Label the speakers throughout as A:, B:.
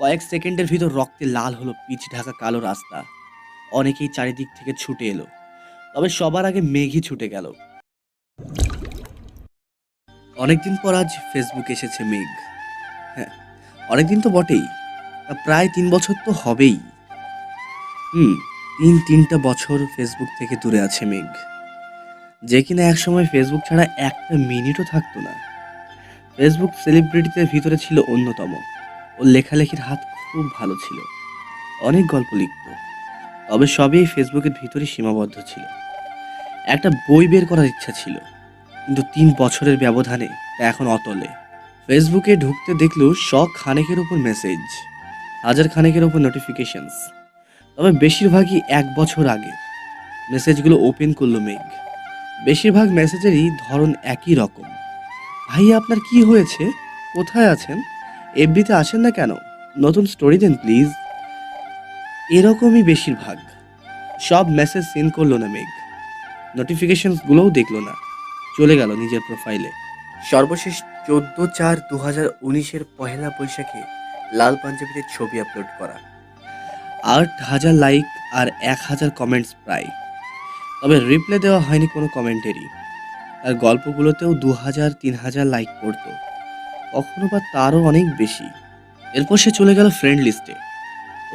A: কয়েক সেকেন্ডের ভিতর রক্তে লাল হলো পিচ ঢাকা কালো রাস্তা। অনেকেই চারিদিক থেকে ছুটে এলো। তবে সবার আগে মেঘই ছুটে গেল। অনেকদিন পর আজ ফেসবুক এসেছে মেঘ। হ্যাঁ অনেকদিন তো বটেই। প্রায় তিন বছর তো হবেই। হুম, তিন তিনটা বছর ফেসবুক থেকে দূরে আছে মেঘ। যে কিনা একসময় ফেসবুক ছাড়া একটা মিনিটও থাকতো না। ফেসবুক সেলিব্রিটিদের ভিতরে ছিল অন্যতম। ওর লেখালেখির হাত খুব ভালো ছিল। অনেক গল্প লিখত, তবে সবই ফেসবুকের ভিতরে সীমাবদ্ধ ছিল। একটা বই বের করার ইচ্ছা ছিল, কিন্তু তিন বছরের ব্যবধানে তা এখন অতলে ফেসবুকে ঢুকতে দেখল শখ খানেকের ওপর মেসেজ, হাজার খানেকের ওপর নোটিফিকেশনস। তবে বেশিরভাগই এক বছর আগে মেসেজগুলো ওপেন করল মেঘ। বেশিরভাগ মেসেজেরই ধরন একই রকম। ভাই আপনার কি হয়েছে? কোথায় আছেন? এফবিতে আসেন না কেন? নতুন স্টোরি দেন প্লিজ এরকমই বেশিরভাগ। সব মেসেজ সিন করল না মেঘ। নোটিফিকেশনসগুলোও দেখল না। চলে গেল নিজের প্রোফাইলে সর্বশেষ চোদ্দ চার দু হাজার উনিশের পহেলা বৈশাখে লাল পাঞ্জাবিতে ছবি আপলোড করা। আট হাজার লাইক আর এক হাজার কমেন্টস প্রায়। তবে রিপ্লাই দেওয়া হয়নি কোনো কমেন্টেরই তার গল্পগুলোতেও দু হাজার তিন হাজার লাইক পড়তো। কখনো বা তারও অনেক বেশি। এরপর সে চলে গেল ফ্রেন্ড লিস্টে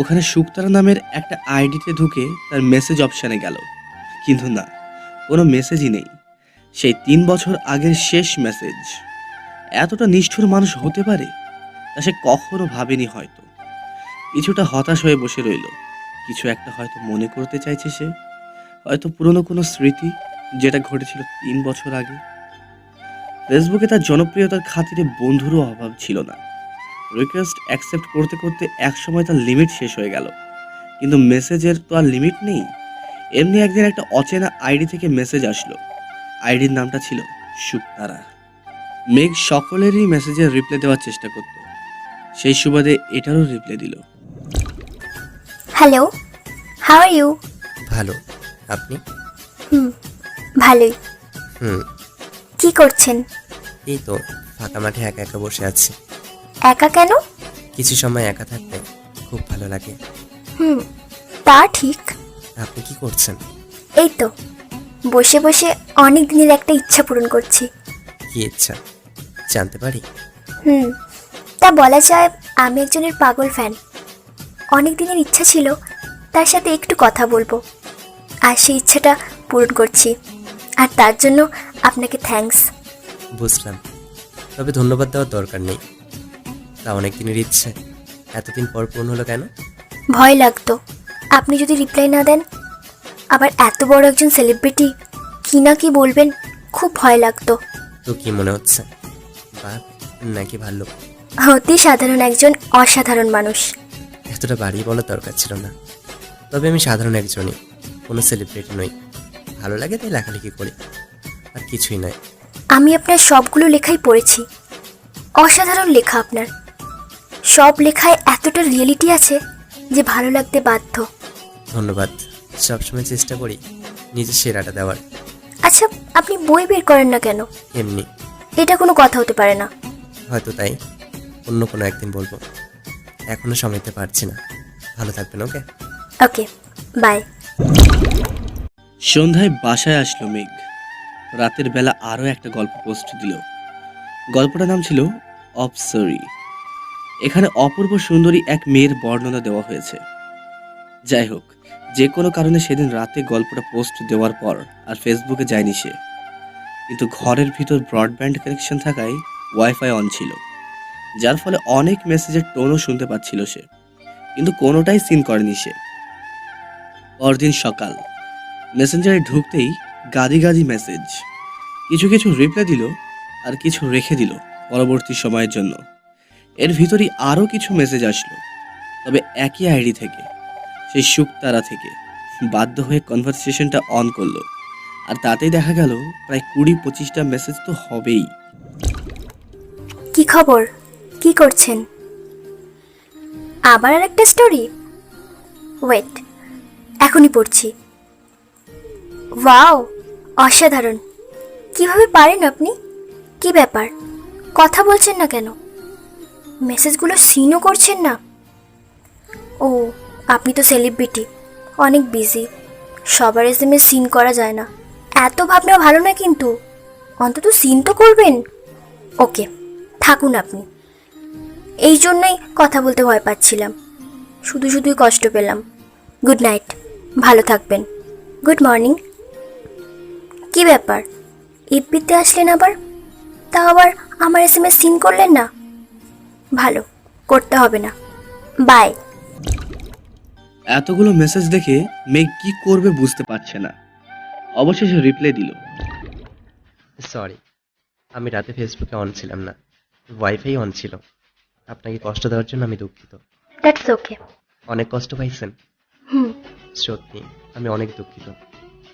A: ওখানে শুক্তারা নামের একটা আইডিতে ঢুকে তার মেসেজ অপশানে গেল। কিন্তু না, কোনো মেসেজই নেই। সেই তিন বছর আগের শেষ মেসেজ এতটা নিষ্ঠুর মানুষ হতে পারে? তা সে কখনো ভাবেনি হয়তো। কিছুটা হতাশ হয়ে বসে রইল। কিছু একটা হয়তো মনে করতে চাইছে সে। হয়তো পুরনো কোনো স্মৃতি, যেটা ঘটেছিল তিন বছর আগে। ফেসবুকে তার জনপ্রিয়তার খাতিরে বন্ধুরও অভাব ছিল না। রিকোয়েস্ট অ্যাকসেপ্ট করতে করতে একসময় তার লিমিট শেষ হয়ে গেল। কিন্তু মেসেজের তো আর লিমিট নেই। এমনি একদিন একটা অচেনা আইডি থেকে মেসেজ আসলো। আইডির নামটা ছিল শুক্তারা মেঘ সকলেরই মেসেজের রিপ্লাই দেওয়ার চেষ্টা করত। সেই সুবাদে এটারও রিপ্লাই দিল।
B: হ্যালো হাউ আর ইউ
C: ভালো আপনি?
B: হুম ভালোই।
C: হুম।
B: কি করছেন?
C: এই তো ফাঁকা মাঠে একা একা বসে আছি।
B: একা কেন?
C: কিছু সময় একা থাকতে খুব ভালো লাগে।
B: হুম তা ঠিক।
C: আপনি কি করছেন?
B: এই তো বসে বসে অনেক দিনের একটা ইচ্ছা পূরণ করছি।
C: কি ইচ্ছা? জানতে পারি?
B: হুম তা বলা যায় আমি একজনের পাগল ফ্যান অনেক দিনের ইচ্ছা ছিল তার সাথে একটু কথা বলব। আর সেই ইচ্ছাটা পূরণ করছি। আর তার জন্য আপনাকে থ্যাঙ্কস
C: বুঝলাম। তবে ধন্যবাদ দেওয়ার দরকার নেই। তা অনেক দিনের ইচ্ছে। এতদিন পর পূর্ণ হলো কেন?
B: ভয় লাগতো। আপনি যদি রিপ্লাই না দেন আবার এত বড় একজন সেলিব্রিটি কি না কি বলবেন খুব ভয় লাগতো।
C: তো কি মনে হচ্ছে? বাঘ নাকি ভালো?
B: অতি সাধারণ একজন অসাধারণ মানুষ।
C: এতটা বাড়িয়ে বলার দরকার ছিল না। তবে আমি সাধারণ একজনই কোনো সেলিব্রিটি নই। ভালো লাগে তাই লেখালেখি করি। আর কিছুই নয়।
B: আমি আপনার সবগুলো লেখাই পড়েছি। অসাধারণ লেখা আপনার। সব লেখায় এতটা রিয়েলিটি আছে যে ভালো লাগতে বাধ্য।
C: ধন্যবাদ। সবসময় চেষ্টা করি নিজের সেরাটা দেওয়ার।
B: আচ্ছা আপনি বই বের করেন না কেন?
C: এমনি।
B: এটা কোনো কথা হতে পারে না।
C: হয়তো তাই। অন্য কোনো একদিন বলব। এখনও সময় দিতে পারছি না। ভালো থাকবেন ওকে?
B: Okay bye.
A: সন্ধ্যায় বাসায় আসলো মেঘ। রাতের বেলা আরও একটা গল্প পোস্ট দিল। গল্পটার নাম ছিল অপসরি। এখানে অপূর্ব সুন্দরী এক মেয়ের বর্ণনা দেওয়া হয়েছে। যাই হোক, যে কোনো কারণে সেদিন রাতে গল্পটা পোস্ট দেওয়ার পর আর ফেসবুকে যায়নি সে। কিন্তু ঘরের ভিতর ব্রডব্যান্ড কানেকশন থাকায় ওয়াইফাই অন ছিল, যার ফলে অনেক মেসেজের টোনও শুনতে পাচ্ছিল সে, কিন্তু কোনোটাই সিন করেনি সে। পরদিন সকাল, মেসেঞ্জারে ঢুকতেই গাদি গাদি মেসেজ কিছু কিছু রিপ্লাই দিল আর কিছু রেখে দিল পরবর্তী সময়ের জন্য। এর ভিতরেই আরও কিছু মেসেজ আসলো। তবে একই আইডি থেকে, সেই শুকতারা থেকে বাধ্য হয়ে কনভারসেশনটা অন করল। আর তাতেই দেখা গেল প্রায় কুড়ি পঁচিশটা মেসেজ তো হবেই।
B: কি খবর? কি করছেন? আবার আর একটা স্টোরি ওয়েট এখনই পড়ছি। ওয়াও অসাধারণ। কীভাবে পারেন আপনি? কি ব্যাপার? কথা বলছেন না কেন? মেসেজগুলো সিনও করছেন না? ও, আপনি তো সেলিব্রিটি, অনেক বিজি। সবার এস এম সিন করা যায় না। এত ভাবনা ভালো না কিন্তু। অন্তত সিন তো করবেন। ওকে, থাকুন আপনি। এই জন্যই কথা বলতে ভয় পাচ্ছিলাম। শুধু শুধুই কষ্ট পেলাম। গুড নাইট, ভালো থাকবেন। Good morning. কি ব্যাপার? ইপিতে আসলেন আবার? তা আবার আমার এস এম এস সিন করলেন না? ভালো করতে হবে না। বাই।
A: এতগুলো মেসেজ দেখে মেঘ কি করবে বুঝতে পারছে না। অবশেষে রিপ্লাই দিল।
C: সরি আমি রাতে ফেসবুকে অন ছিলাম না। ওয়াইফাই অন ছিল। আপনাকে কষ্ট দেওয়ার জন্য আমি দুঃখিত।
B: দ্যাটস ওকে
C: অনেক কষ্ট পাইছেন।
B: হুম।
C: সত্যি আমি অনেক দুঃখিত।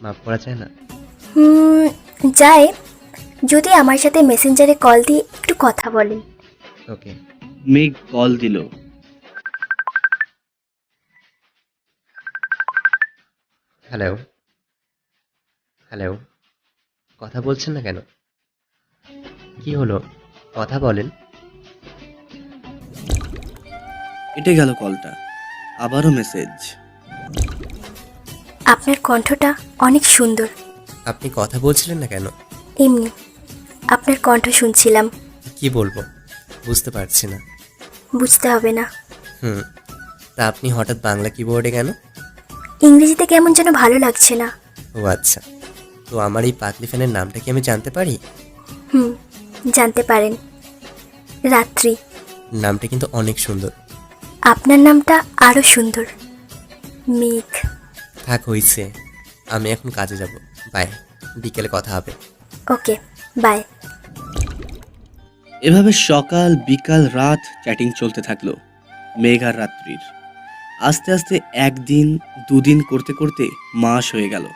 C: মাফ করা যায় না।
B: যায় যদি আমার সাথে মেসেঞ্জারে কল দিয়ে একটু কথা বলেন
C: ওকে।
A: মেঘ কল দিল।
C: হ্যালো। হ্যালো। কথা বলছেন না কেন? কি হলো? কথা বলেন।
A: কেটে গেল কলটা। আবারও মেসেজ
B: আপনার কণ্ঠটা অনেক সুন্দর।
C: আপনি কথা বলছিলেন না কেন?
B: এমনি। আপনার কণ্ঠ শুনছিলাম।
C: কি বলব? বুঝতে পারছি না।
B: বুঝতে হবে না।
C: হুম। তা আপনি হঠাৎ বাংলা কিবোর্ডে কেন?
B: ইংরেজিতে কেমন যেন ভালো লাগছে না।
C: ও আচ্ছা। তো আমার এই পাতলি ফ্যানের নামটা কি আমি জানতে পারি?
B: হুম জানতে পারেন। রাত্রি।
C: নামটা কিন্তু অনেক সুন্দর।
B: আপনার নামটা আরও সুন্দর। মেঘ।
C: থাক হইছে। আমি এখন কাজে যাব। বাই বিকেলে কথা হবে।
B: Okay bye.
A: এভাবে সকাল বিকাল রাত চ্যাটিং চলতে থাকল মেঘ আর রাত্রির। আস্তে আস্তে একদিন দুদিন করতে করতে মাস হয়ে গেল।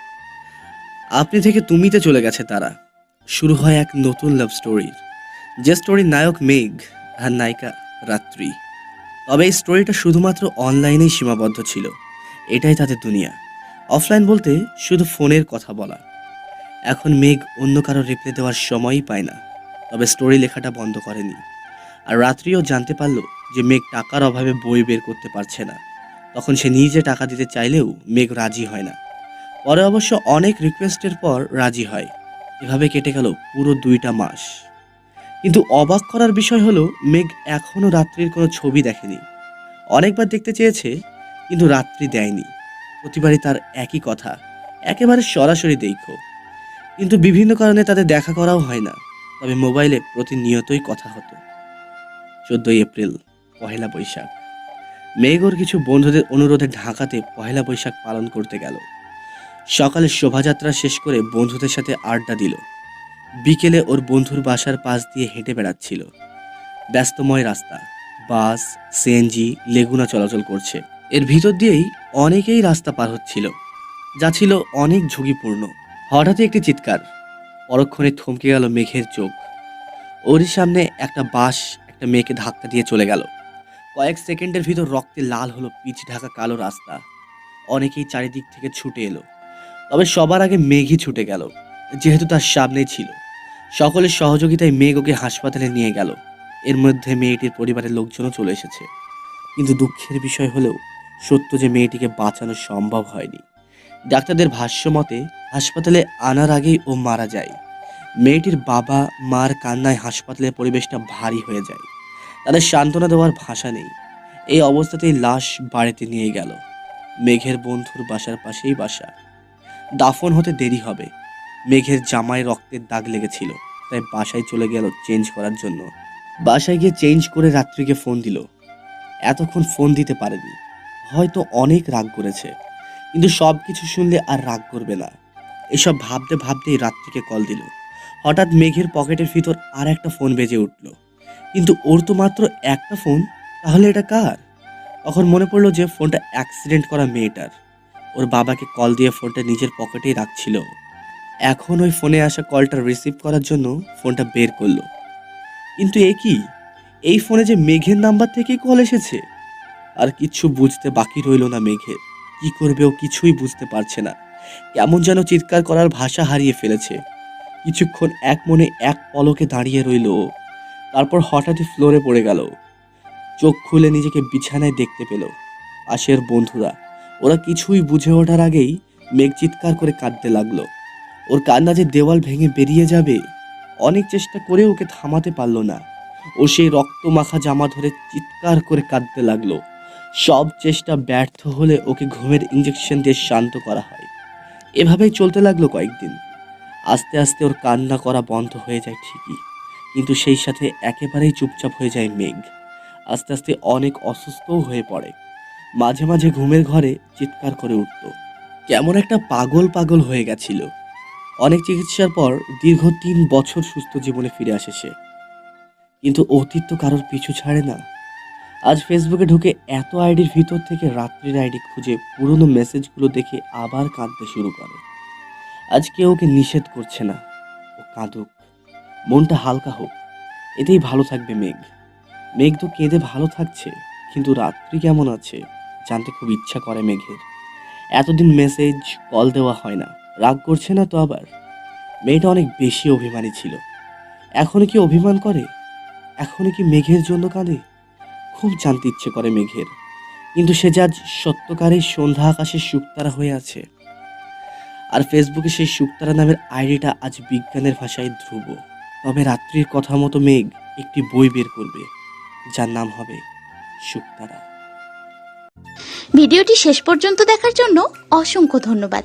A: আপনি থেকে তুমিতে চলে গেছে তারা। শুরু হয় এক নতুন লাভ স্টোরির যে স্টোরির নায়ক মেঘ আর নায়িকা রাত্রি। তবে এই স্টোরিটা শুধুমাত্র অনলাইনেই সীমাবদ্ধ ছিল। এটাই তাদের দুনিয়া। অফলাইন বলতে শুধু ফোনের কথা বলা। এখন মেঘ অন্য কারও রিপ্লাই দেওয়ার সময়ই পায় না, তবে স্টোরি লেখাটা বন্ধ করেনি। আর রাত্রিও জানতে পারল যে মেঘ টাকার অভাবে বই বের করতে পারছে না। তখন সে নিজে টাকা দিতে চাইলেও মেঘ রাজি হয় না। পরে অবশ্য অনেক রিকোয়েস্টের পর রাজি হয়। এভাবে কেটে গেল পুরো দুইটা মাস। কিন্তু অবাক করার বিষয় হলো, মেঘ এখনও রাত্রির কোনো ছবি দেখেনি। অনেকবার দেখতে চেয়েছে, কিন্তু রাত্রি দেয়নি। প্রতিবারই তার একই কথা, একেবারে সরাসরি দেখো কিন্তু বিভিন্ন কারণে তাদের দেখা করাও হয় না, তবে মোবাইলে প্রতিনিয়তই কথা হতো। চোদ্দই এপ্রিল, পহেলা বৈশাখ। মেঘর কিছু বন্ধুদের অনুরোধে ঢাকাতে পহেলা বৈশাখ পালন করতে গেল। সকালে শোভাযাত্রা শেষ করে বন্ধুদের সাথে আড্ডা দিল। বিকেলে ওর বন্ধুর বাসার পাশ দিয়ে হেঁটে বেড়াচ্ছিল। ব্যস্তময় রাস্তা, বাস, সিএনজি, লেগুনা চলাচল করছে। এর ভিতর দিয়েই অনেকেই রাস্তা পার হচ্ছিল। যা ছিল অনেক ঝুঁকিপূর্ণ। হঠাৎই একটি চিৎকার। পরক্ষণে থমকে গেল মেঘের চোখ। ওরই সামনে একটা বাস একটা মেয়েকে ধাক্কা দিয়ে চলে গেল। কয়েক সেকেন্ডের ভিতর রক্তে লাল হলো পিচ ঢাকা কালো রাস্তা। অনেকেই চারিদিক থেকে ছুটে এলো। তবে সবার আগে মেঘই ছুটে গেল, যেহেতু তার সামনেই ছিল। সকলের সহযোগিতায় মেঘ ওকে হাসপাতালে নিয়ে গেল। এর মধ্যে মেয়েটির পরিবারের লোকজনও চলে এসেছে। কিন্তু দুঃখের বিষয় হলেও সত্য যে মেয়েটিকে বাঁচানো সম্ভব হয়নি। ডাক্তারদের ভাষ্য মতে হাসপাতালে আনার আগেই ও মারা যায়। মেয়েটির বাবা মার কান্নায় হাসপাতালের পরিবেশটা ভারী হয়ে যায়। তাদের সান্ত্বনা দেওয়ার ভাষা নেই। এই অবস্থাতেই লাশ বাড়িতে নিয়ে গেল। মেঘের বন্ধুর বাসার পাশেই বাসা। দাফন হতে দেরি হবে। মেঘের জামায় রক্তের দাগ লেগেছিল, তাই বাসায় চলে গেল চেঞ্জ করার জন্য। বাসায় গিয়ে চেঞ্জ করে রাত্রিকে ফোন দিল। এতক্ষণ ফোন দিতে পারেনি। হয়তো অনেক রাগ করেছে। কিন্তু সব কিছু শুনলে আর রাগ করবে না। এসব ভাবতে ভাবতেই রাত্রিকে কল দিল। হঠাৎ মেঘের পকেটের ভিতর আর একটা ফোন বেজে উঠল। কিন্তু ওর তো মাত্র একটা ফোন, তাহলে এটা কার? তখন মনে পড়ল যে ফোনটা অ্যাক্সিডেন্ট করা মেয়েটার। ওর বাবাকে কল দিয়ে ফোনটা নিজের পকেটেই রাখছিল। এখন ওই ফোনে আসা কলটা রিসিভ করার জন্য ফোনটা বের করল। কিন্তু এ কি? এই ফোনে যে মেঘের নাম্বার থেকেই কল এসেছে? আর কিচ্ছু বুঝতে বাকি রইল না মেঘের কি করবে ও কিছুই বুঝতে পারছে না। কেমন যেন চিৎকার করার ভাষা হারিয়ে ফেলেছে। কিছুক্ষণ এক মনে এক পলকে দাঁড়িয়ে রইল। তারপর হঠাৎই ফ্লোরে পড়ে গেল চোখ খুলে নিজেকে বিছানায় দেখতে পেল। আশের বন্ধুরা। ওরা কিছুই বুঝে ওঠার আগেই মেঘ চিৎকার করে কাঁদতে লাগল। ওর কান্না যে দেওয়াল ভেঙে বেরিয়ে যাবে, অনেক চেষ্টা করে ওকে থামাতে পারল না। ও সেই রক্ত মাখা জামা ধরে চিৎকার করে কাঁদতে লাগল। সব চেষ্টা ব্যর্থ হলে ওকে ঘুমের ইঞ্জেকশন দিয়ে শান্ত করা হয়। এভাবেই চলতে লাগল কয়েকদিন। আস্তে আস্তে ওর কান্না করা বন্ধ হয়ে যায় ঠিকই, কিন্তু সেই সাথে একেবারেই চুপচাপ হয়ে যায় মেঘ। আস্তে আস্তে অনেক অসুস্থও হয়ে পড়ে। মাঝে মাঝে ঘুমের ঘরে চিৎকার করে উঠত। কেমন একটা পাগল পাগল হয়ে গেছিল। অনেক চিকিৎসার পর দীর্ঘ তিন বছর সুস্থ জীবনে ফিরে আসে সে। কিন্তু অতীত তো কারোর পিছু ছাড়ে না। আজ ফেসবুকে ঢুকে এত আইডির ভিতর থেকে রাত্রির আইডি খুঁজে পুরনো মেসেজগুলো দেখে আবার কাঁদতে শুরু করে। আজ কেউ ওকে নিষেধ করছে না। ও কাঁদুক। মনটা হালকা হোক। এতেই ভালো থাকবে মেঘ। মেঘ তো কেঁদে ভালো থাকছে, কিন্তু রাত্রি কেমন আছে, জানতে খুব ইচ্ছা করে মেঘের। এতদিন মেসেজ কল দেওয়া হয় না। রাগ করছে না তো আবার? মেয়েটা অনেক বেশি অভিমানী ছিল। এখনও কি অভিমান করে? এখনও কি মেঘের জন্য কাঁদে? খুব জানতে ইচ্ছে করে মেঘের। কিন্তু সে যে আজ সত্যকারেই সন্ধ্যা আকাশে শুকতারা হয়ে আছে। আর ফেসবুকে সেই শুকতারা নামের আইডিটা আজ বিজ্ঞানের ভাষায় ধ্রুব। তবে রাত্রির কথা মতো মেঘ একটি বই বের করবে, যার নাম হবে শুকতারা।
D: ভিডিওটি শেষ পর্যন্ত দেখার জন্য অসংখ্য ধন্যবাদ।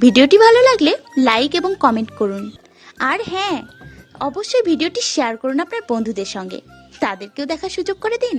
D: ভিডিওটি ভালো লাগলে লাইক এবং কমেন্ট করুন। আর হ্যাঁ অবশ্যই ভিডিওটি শেয়ার করুন আপনার বন্ধুদের সঙ্গে। তাদেরকেও দেখার সুযোগ করে দিন।